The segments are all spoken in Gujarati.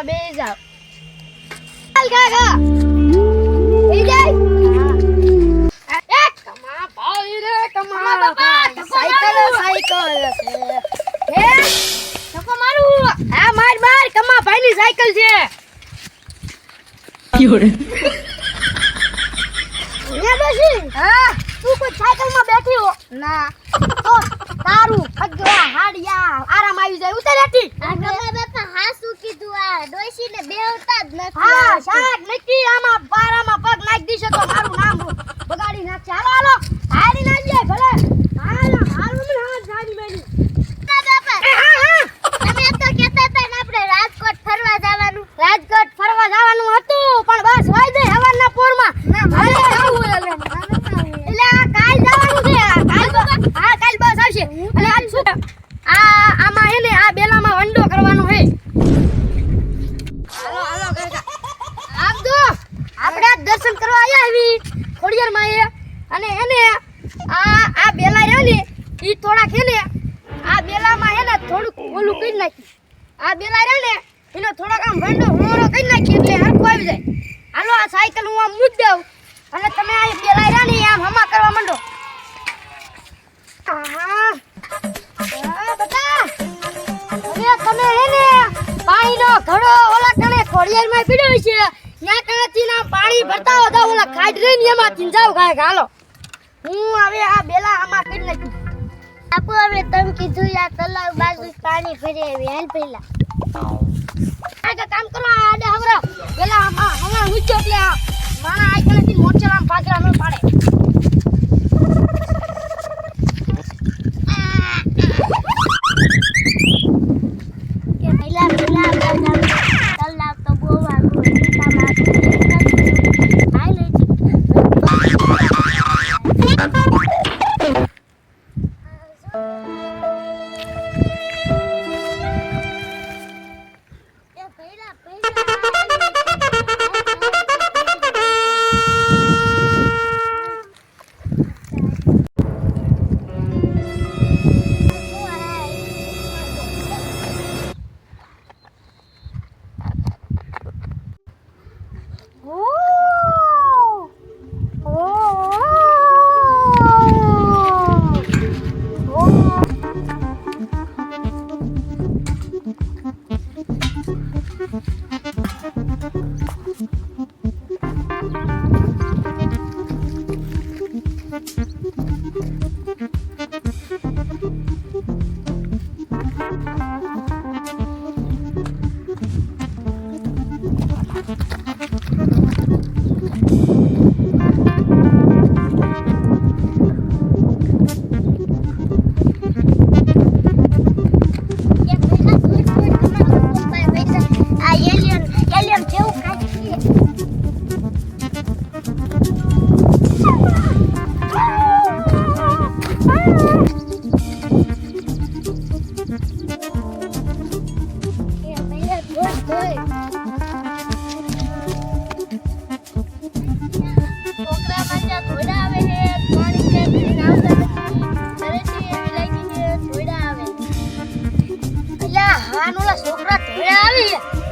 માં બે જાવ ચાલ કાકા એ જાય એ કમા ભાઈ રે કમા બાપા સાયકલ સાયકલ છે હે? ધક્કો મારું. હા માર માર. કમા ભાઈ ની સાયકલ છે. 有人，ને બેસી. હા. તું કોઈ સાયકલમાં બેઠી હો. ના. તો તારું અગવા હાડિયા આરામ આવી જાય. ઉતર હેઠી. આ હા શું કીધું આ. ડોશીને બેહતા જ નથી હા શાક મીઠી આમાં બારામાં પગ નાખી દીશો તો મારું નામ બગાડી નાખશે. હાલો હાલો. હારી નાખીએ ભલે. હાલો હાલો મને હા સારી મેલી ના બાપા? હા હા. તમે તો કહેતા હતા ને આપણે રાજકોટ ફરવા જવાનું. રાજકોટ ફરવા જવાનું હતું પણ બસ હોય દે હવાના પોરમાં. એટલે આ કાલ જવાનું છે કાલ હા કાલ બસ આવશે. અને આજ શું? આ આમાં હે ને આ બેલામાં વંડો કરવાનો હે હાલો હાલો કાકા આપ જો આપણે આજ દર્શન કરવા આવ્યા આવી ખોડિયાર માએ અને એને આ આ બેલા રહ્યો ને એ થોડાક હે ને, આ બેલામાં હે ને થોડુંક ઓલું કરી નાખી. આ બેલા રહ્યો ને, એનો થોડાક આમ વંડો હુંડો કરી નાખી એટલે હરખું આવી જાય. હાલો, આ સાયકલ હું આમ મૂકી દઉં અને તમે આ બેલા રહ્યા ને આમ હમા કરવા માંડો. હવે તમે હે ને, પાણીનો ઘડો ઓલા કણે ખોડિયારમાં પીડ્યો છે ના ભરતા હતા ઓલા ખાડ રે ને એમાંથી જાવ કાંઈક. હાલો. હું હવે આ બેલા આમાં કરી નાખી આપો હવે તમ કીધું આ તલાવ બાજુ પાણી ભરી આવી. હાલ પહેલા આ કામ કરો આ આડે હવરો. પેલા આમાં હમણાં હું એટલે આ માણા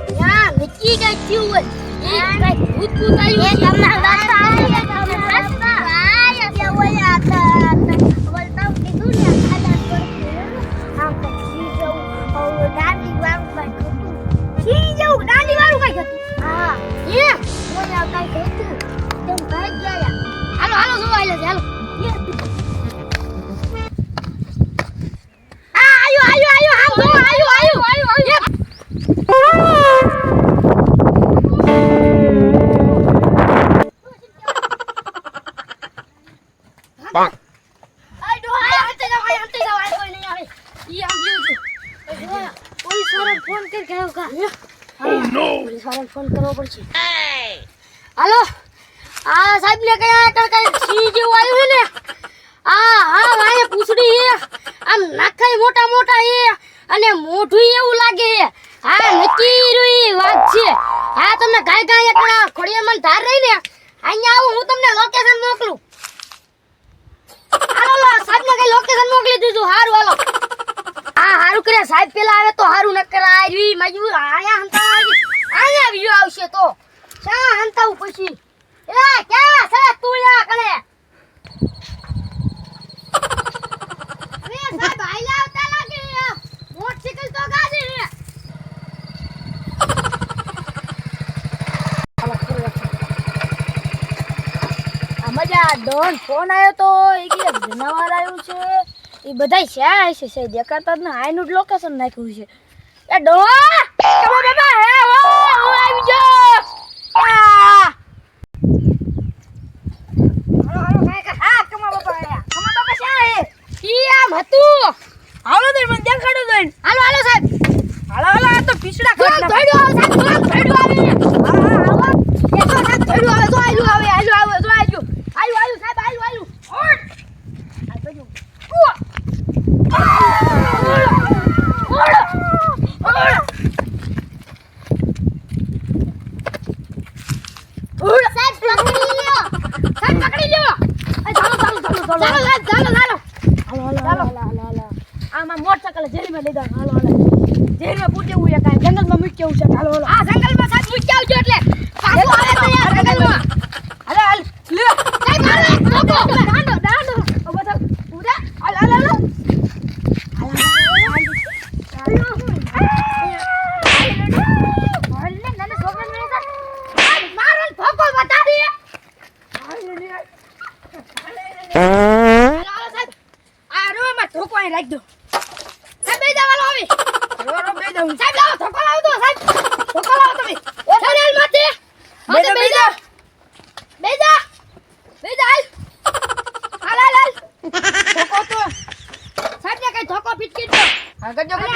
ત્યાં નક્કી કઈ ગઈ હોય એ કઈ ભૂત ભૂત આવ્યું તમને છે. તમારા હા એ ઓલા કાંઈક હતું તેમ ભાગ ગયા હાલો હાલો જોવા આલે હાલો. આ આયો આયો આયો જો આયો આયો આયો આયો આય. ઓ નો પોલીસ વાળાને ફોન કરવો પડશે. હાલો. આ સાહેબ ને કયા કણ કઈ જેવું આવ્યું છે ને? આ હા વાય પૂછડી હે આમ નાખાય મોટા મોટા હે અને મોઢું એવું લાગે હે હા નક્કી રૂઈ વાત છે. હા તમને ગાય ગાય એકડા ખોડિયામાં ધાર રહી ને અહીંયા આવું હું તમને લોકેશન મોકલું. હાલો સાહેબ ને કઈ લોકેશન મોકલી દીધું? હારું હાલો. હારું સાહેબ, પેલા આવે તો હારું ન કરાય. મજબૂર. આયા હંતા અહીંયા વ્યૂ આવશે તો. શા હંતાવું પછી? એ, ક્યાં છે તું યા કણે? અરે સાહેબ આઈલા આવતા લાગી. મોટરસાઇકલ તો ગાડી રે મજા, ડોન ફોન આવ્યો તો. એ કે જનાવર આવ્યું છે. એ બધા શ્યા હશે છે દેખાતા જ ના આઈનું જ લોકેશન નાખ્યું છે એ ડો તમે બાબા હે ઓ હું આવી જો આ! હાલો, હાલો, કાંઈ કાંઈ. હા, કમા. કમા શ્યાં હે? ઈ આમ હતું. હાલો તો મને દેખાડો એને. હાલો, હાલો, સાહેબ. હાલો હાલો આ તો પીછડા. ધોઈડું આવે, સાહેબ, ધોઈડું આવે. હા, હા, આવો. એ જો, સાહેબ, ધોઈડું આવે, જો આયલું આવે, આયલું આવે, જો આયલું. આયલું, આયલું, સાહેબ, આયલું, આયલું. ઓટ. આ બાજુ. ઉઆ. ઓડ. ઓડ. ઓડ. સાહેબ પકડી લ્યો સાહેબ, પકડી લ્યો. એ ચાલો, ચાલો, ચાલો, ચાલો. ચાલો, સાહેબ, ચાલો, ચાલો. ચાલો. આમાં મોટરસાઇકલ લઈ દઉં હાલો, હાલો. જેલમાં પૂછે હું કાંઈ. જંગલમાં મૂકી આવું છે. હાલો, હાલો. આ જંગલમાં સાચ મૂકી આવજો એટલે પાછું આવે તો યાર જંગલમાં. હાલો, હાલ. લ્યો. કઈ હાલો, લોકો દાંડો, દાંડો. ઓ થાવ. ઊભા. હાલ, હાલ, હાલ હાલ, હાલ, જાઉં. સાહેબ લાવો ધોકો લાવો તો સાહેબ. ધોકો લાવો તમે. ચલેલ માથે. બેજા, બેજા. બેજા. બેજા. હાલ. હાલ હાલ ધોકો તો. સાહેબ ને કઈ ધોકો ફીટકી દો આગળ કરજો,